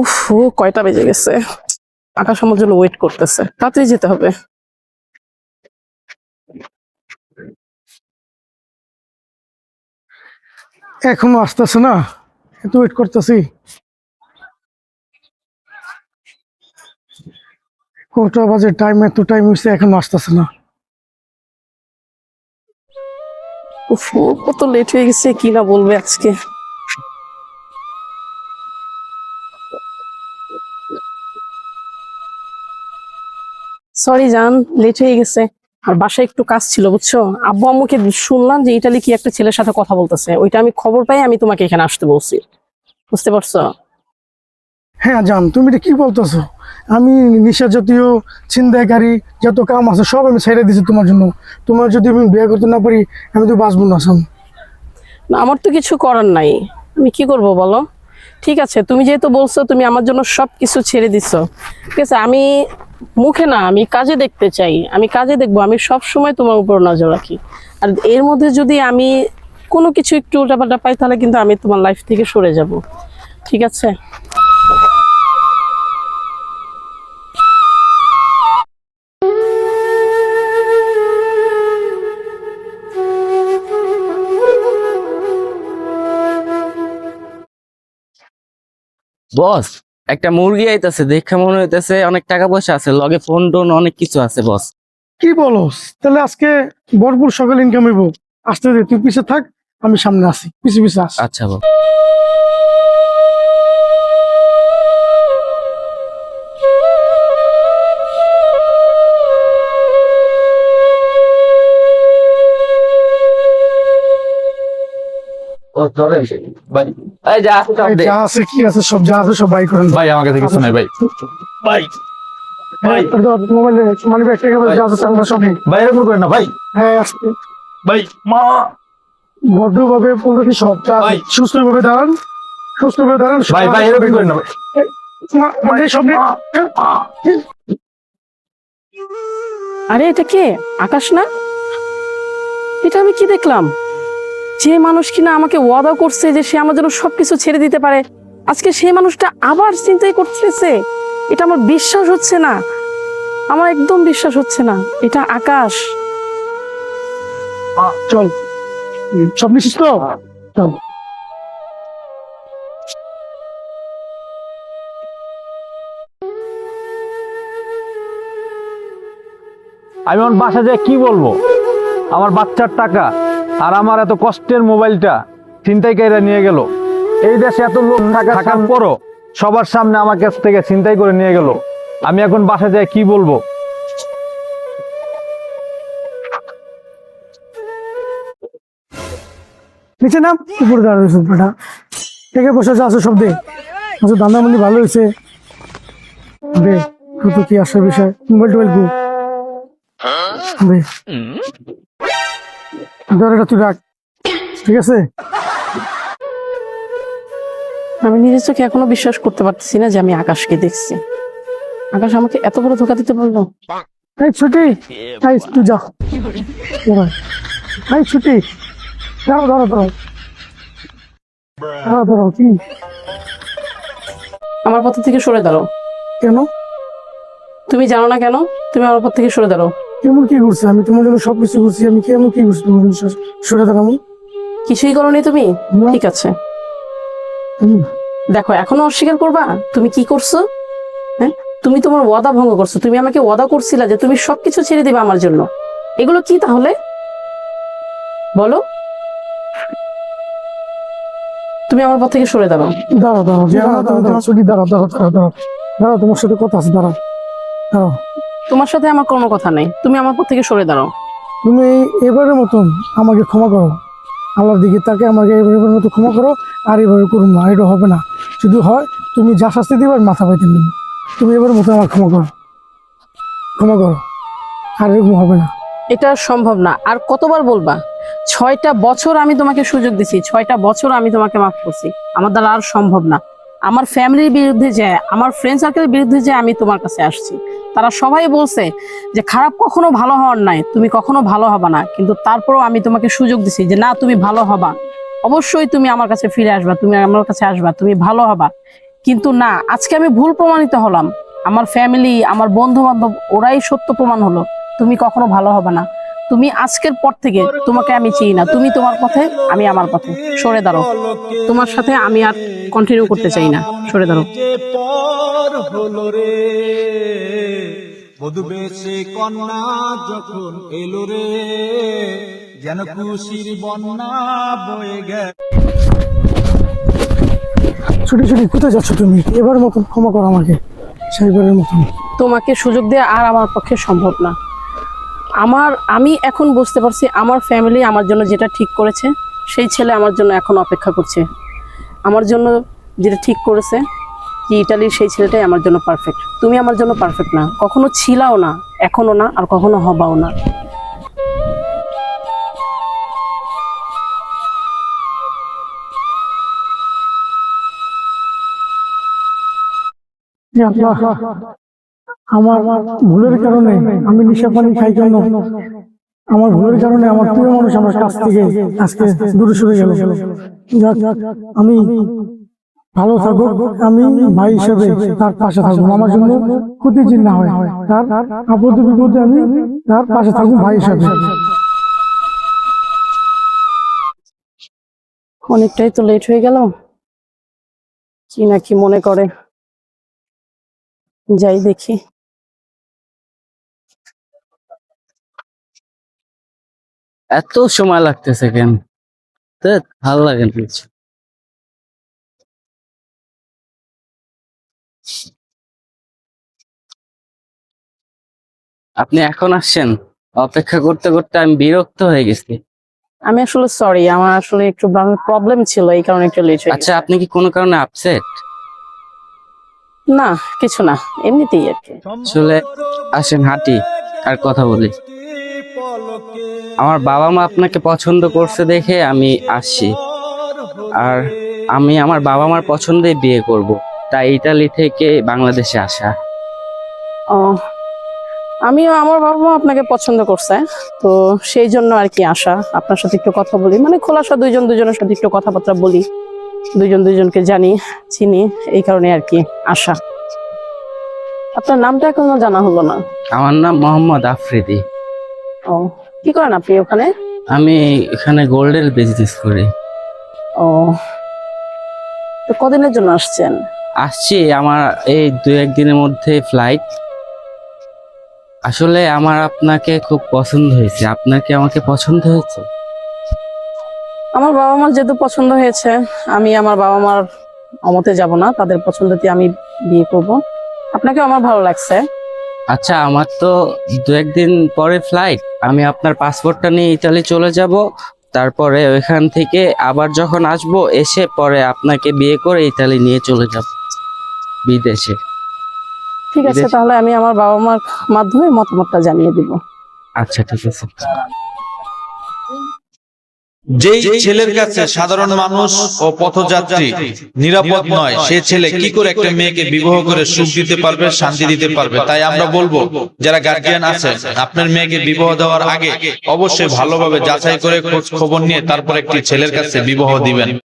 উফ কয়টা বেজে গেছে? আকাশ আমার জন্য ওয়েট করতেছে। তাড়াতাড়ি যেতে হবে। এখনও আসতেছে না? এত ওয়েট করতেছি। কটা বাজে টাইম এত টাইম হয়েছে এখনও আসতেছে না। উফ কত লেট হয়ে গেছে কি না বলবে আজকে? সরি জান লেট হয়ে গেছে। আর বাসায় একটু কাজ ছিল বুঝছ? আব্বু আম্মুকে শুনলাম যে ইটালি কি একটা ছেলের সাথে কথা বলতেছে। ওইটা আমি খবর পাই আমি তোমাকে এখানে আসতে বলছি। বুঝতে পারছ? হ্যাঁ জান তুমি এটা কি বলতেছো? আমি নিশা জাতীয় ছিনতাইকারী যত কাম আছে সব আমি ছেড়ে দিয়েছি তোমার জন্য। তোমার যদি আমি বিয়ে করতে না পারি আমি তো বাঁচবো না সাম না আমার তো কিছু করার নাই। আমি কি করব বলো? ঠিক আছে তুমি যেহেতু বলছো তুমি আমার জন্য সব কিছু ছেড়ে দিছো। ঠিক আছে আমি মুখে না, আমি কাজে দেখতে চাই। আমি কাজে দেখব, আমি সব সময় তোমার উপর নজর রাখি। আর এর মধ্যে যদি আমি কোনো কিছু একটু উল্টাপাল্টা পাই, তাহলে কিন্তু আমি তোমার লাইফ থেকে সরে যাব। ঠিক আছে? বস একটা মুরগি আইতাছে দেখে মনে হইতেছে অনেক টাকা পয়সা আছে লগে ফোন টোন অনেক কিছু আছে বস কি বলস? তাহলে আজকে বরপুর সকাল ইনকাম হইব। আসতে দে তুই পিছে থাক আমি সামনে আসি। পিছে পিছে আস। আচ্ছা বস ভাই, যা। আছে কি আছে সব যা আছে সব বাই করেন। ভাই আমার কাছে কিছু নাই ভাই। ভাই। ভাই মোবাইলে মানে ব্যাগ থেকে যা আছে আমরা সব নিই। ভাই এরকম করেন না ভাই। হ্যাঁ আসতে ভাই মা। ভদ্রভাবে পনেরোটি সব যা আছে, ভাই। সুস্থভাবে দাঁড়ান। সুস্থভাবে দাঁড়ান ভাই ভাই এরকম করেন না ভাই। মা- মানে সব। আরে এটা কে? আকাশ না? এটা আমি কি দেখলাম? যে মানুষ কিনা আমাকে ওয়াদা করছে যে সে আমার জন্য সবকিছু ছেড়ে দিতে পারে, আজকে সেই মানুষটা আবার চিন্তাই করতেছে। এটা আমার বিশ্বাস হচ্ছে না। আমার একদম বিশ্বাস হচ্ছে না। এটা আকাশ। চল। সব নিছিস তো? চল। আমি আমার বাসা যায় কি বলব? আমার বাচ্চার টাকা। আর আমার এত কষ্টের মোবাইলটা চিন্তাই ছিনতাইকারীরা নিয়ে গেল। এই দেশে এত লোক থাকার পরও সবার সামনে আমার কাছ থেকে ছিনতাই করে নিয়ে গেল। আমি এখন বাসা যায় কি বলব? নিচে নাম উপরে দাঁড়াবে বেটা থেকে বসে আছে সব দে। আচ্ছা দান্দামুন্দি ভালো হয়েছে। দে তো কি আসার বিষয়? মোবাইল টোবাইল গু। দে। ধর তুই রাখ। ঠিক আছে? আমি নিজের চোখে এখনও বিশ্বাস করতে পারতেছি না যে আমি আকাশকে দেখছি। আকাশ আমাকে এত বড় ধোকা দিতে পারল এই ছুটি। এই তুই যা। এবার। এই ছুটি। দাঁড়াও দাঁড়াও দাঁড়াও। কি? আমার পথ থেকে সরে দাঁড়াও। কেন? তুমি জানো না কেন? তুমি আমার পথ থেকে সরে দাঁড়াও। কেমন কি করছে আমি তোমার জন্য সবকিছু করছি আমি কেমন কি করছি তোমার জন্য? সর- দাঁড়াবো কিছুই করনি তুমি? ঠিক আছে। দেখো এখনও অস্বীকার করবা? তুমি কি করছ? হ্যাঁ? তুমি তোমার ওয়াদা ভঙ্গ করছ। তুমি আমাকে ওয়াদা করছিলা যে তুমি সবকিছু ছেড়ে দিবে আমার জন্য। এগুলো কি তাহলে? বলো। তুমি আমার পথ থেকে সরে দাঁড়াও দাঁড়াও দাঁড়াও দাঁড়াও দাঁড়াও দাঁড়াও দাঁড়াও তোমার সাথে কথা আছে দাঁড়াও। দাঁড়াও। তোমার সাথে আমার কোনো কথা নেই। তুমি আমার পথ থেকে সরে দাঁড়াও। তুমি এবারের মতন আমাকে ক্ষমা করো। আল্লাহর দিকে তাকে আমাকে এবারের মতো ক্ষমা করো আর এভাবে করুন না এটা হবে না। শুধু হয় তুমি যা শাস্তি দিবার মাথা পাইতে নেব। তুমি এবারের মতো আমার ক্ষমা করো। ক্ষমা করো আর এরকম হবে না। এটা সম্ভব না। আর কতবার বলবা ছয়টা বছর আমি তোমাকে সুযোগ দিছি ছয়টা বছর আমি তোমাকে মাফ করছি। আমার দ্বারা আর সম্ভব না। আমার ফ্যামিলির বিরুদ্ধে যায় আমার ফ্রেন্ড সার্কেলের বিরুদ্ধে যে আমি তোমার কাছে আসছি। তারা সবাই বলছে যে, খারাপ কখনো ভালো হওয়ার নাই, তুমি কখনো ভালো হবা না। কিন্তু তারপরেও আমি তোমাকে সুযোগ দিছি যে, না, তুমি ভালো হবা। অবশ্যই তুমি আমার কাছে ফিরে আসবা, তুমি আমার কাছে আসবা, তুমি ভালো হবা। কিন্তু না, আজকে আমি ভুল প্রমাণিত হলাম। আমার ফ্যামিলি আমার বন্ধু বান্ধব ওরাই সত্য প্রমাণ হলো, তুমি কখনো ভালো হবে না। তুমি আজকের পর থেকে তোমাকে আমি চিনি না। তুমি তোমার পথে আমি আমার পথে। সরে দাঁড়ো তোমার সাথে আমি আর কন্টিনিউ করতে চাই না। সরে দাঁড়ো যে পর হলো রে বধু বেশে কন্যা যখন এলো রে যেন খুশির বন্যা বয়ে গে ছুটি ছুটি কোথায় যাচ্ছ তুমি? এবার মতন ক্ষমা করো আমাকে সেইবারের মতন। তোমাকে সুযোগ দেওয়া আর আমার পক্ষে সম্ভব না। আমার আমি এখন বুঝতে পারছি আমার ফ্যামিলি আমার জন্য যেটা ঠিক করেছে সেই ছেলে আমার জন্য এখন অপেক্ষা করছে। আমার জন্য যেটা ঠিক করেছে যে ইটালির সেই ছেলেটাই আমার জন্য পারফেক্ট তুমি আমার জন্য পারফেক্ট না। কখনো ছিলাও না এখনও না আর কখনো হবাও না। আল্লাহ, আমার ভুলের কারণে আমি নিশা পানি খাই কেন? আমার ভুলের কারণে আমার প্রিয় মানুষ আমার কাছ থেকে আজকে দূরে সরে গেল। আমি ভালো থাকব আমি ভাই হিসেবে তার পাশে থাকব আমার জন্য ক্ষতি চিহ্ন হয়। তার আপদ বিপদে আমি তার পাশে থাকব ভাই হিসেবে। অনেকটাই তো লেট হয়ে গেল। কি না কি মনে করে। যাই দেখি। এত সময় লাগতেছে কেন? ভালো লাগে না কিছু। আপনি এখন আসছেন? অপেক্ষা করতে করতে আমি বিরক্ত হয়ে গেছি। আমি আসলে সরি আমার আসলে একটু প্রবলেম ছিল এই কারণে একটু লেট আচ্ছা আপনি কি কোনো কারণে আপসেট না কিছু না এমনিতেই আর কি। আসলে আসেন হাঁটি আর কথা বলি। আমার বাবা মা আপনাকে পছন্দ করছে দেখে আমি আসছি। আর আমি আমার বাবা মার পছন্দে বিয়ে করব তাই ইতালি থেকে বাংলাদেশে আসা। ও আমিও আমার বাবা মা আপনাকে পছন্দ করছে তো সেই জন্য আর কি আসা আপনার সাথে একটু কথা বলি। মানে খোলাসা দুইজন দুজনের সাথে একটু কথাবার্তা বলি দুইজন দুইজনকে জানি চিনি এই কারণে আর কি আসা। আপনার নামটা এখনও জানা হলো না? আমার নাম মোহাম্মদ আফ্রিদি। ও কি করেন আপনি ওখানে? আমি এখানে গোল্ডের বিজনেস করি। ও। তো কদিনের জন্য আসছেন? আসছি আমার এই দু একদিনের মধ্যে ফ্লাইট আসলে আমার আপনাকে খুব পছন্দ হয়েছে। আপনার কি আমাকে পছন্দ হয়েছে? আমার বাবা মার যেহেতু পছন্দ হয়েছে আমি আমার বাবা মার অমতে যাব না। তাদের পছন্দতে আমি বিয়ে করব। আপনাকে আমার ভালো লাগছে। আচ্ছা আমার তো দু একদিন পরে ফ্লাইট আমি আপনার পাসপোর্টটা নিয়ে ইতালি চলে যাব। তারপরে ওইখান থেকে আবার যখন আসব এসে পরে আপনাকে বিয়ে করে ইতালি নিয়ে চলে যাব। বিদেশে। ঠিক আছে তাহলে আমি আমার বাবা মার মাধ্যমে মতামতটা জানিয়ে দিব। আচ্ছা ঠিক আছে। যেই ছেলের কাছে সাধারণ মানুষ ও পথযাত্রী নিরাপদ নয় সে ছেলে কি করে একটা মেয়েকে বিবাহ করে সুখ দিতে পারবে শান্তি দিতে পারবে? তাই আমরা বলব যারা গার্জিয়ান আছে আপনার মেয়েকে বিবাহ দেওয়ার আগে অবশ্যই ভালোভাবে যাচাই করে খোঁজ খবর নিয়ে তারপর একটি ছেলের কাছে বিবাহ দিবেন।